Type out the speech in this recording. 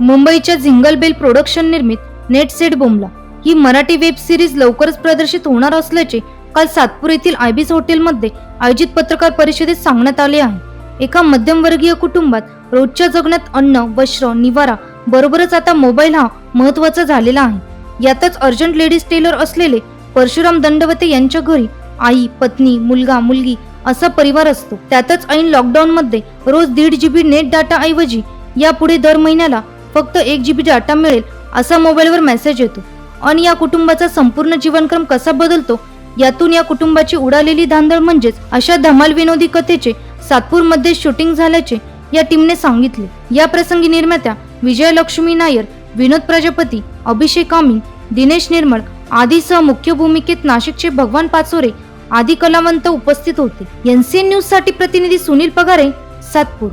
मुंबईच्या jingle bell production निर्मित net set बोमला. ही मराठी वेब सिरीज लवकरच प्रदर्शित होणार असल्याचे काल सातपूर येथील आयबीस हॉटेलमध्ये आयोजित पत्रकार परिषदेत सांगण्यात आले आहे. एका मध्यमवर्गीय कुटुंबात रोजच्या जगण्यात अन्न वस्त्र निवारा बरोबरच आता मोबाईल हा महत्त्वाचा झालेला आहे. यातच अर्जंट लेडीज टेलर असलेले परशुराम दंडवते यांच्या घरी आई पत्नी मुलगा मुलगी असा परिवार असतो. त्यातच ऐन लॉकडाऊन मध्ये रोज दीड जीबी नेट डाटा ऐवजी यापुढे दर महिन्याला फक्त एक जी बी डाटा मिळेल असा मोबाईलवर मेसेज येतो. आणि या कुटुंबाचा संपूर्ण जीवनक्रम कसा बदलतो? यातून या कुटुंबाची उडालेली धांदळ म्हणजेच अशा धमाल विनोदी कथेचे सातपूरमध्ये शूटिंग झाल्याचे या टीमने सांगितले. या प्रसंगी निर्मात्या विजयलक्ष्मी नायर विनोद प्रजापती अभिषेक आमिन दिनेश निर्मळ आदीसह मुख्य भूमिकेत नाशिकचे भगवान पाचोरे आदी कलावंत उपस्थित होते. एनसीएन न्यूजसाठी प्रतिनिधी सुनील पगारे सातपूर.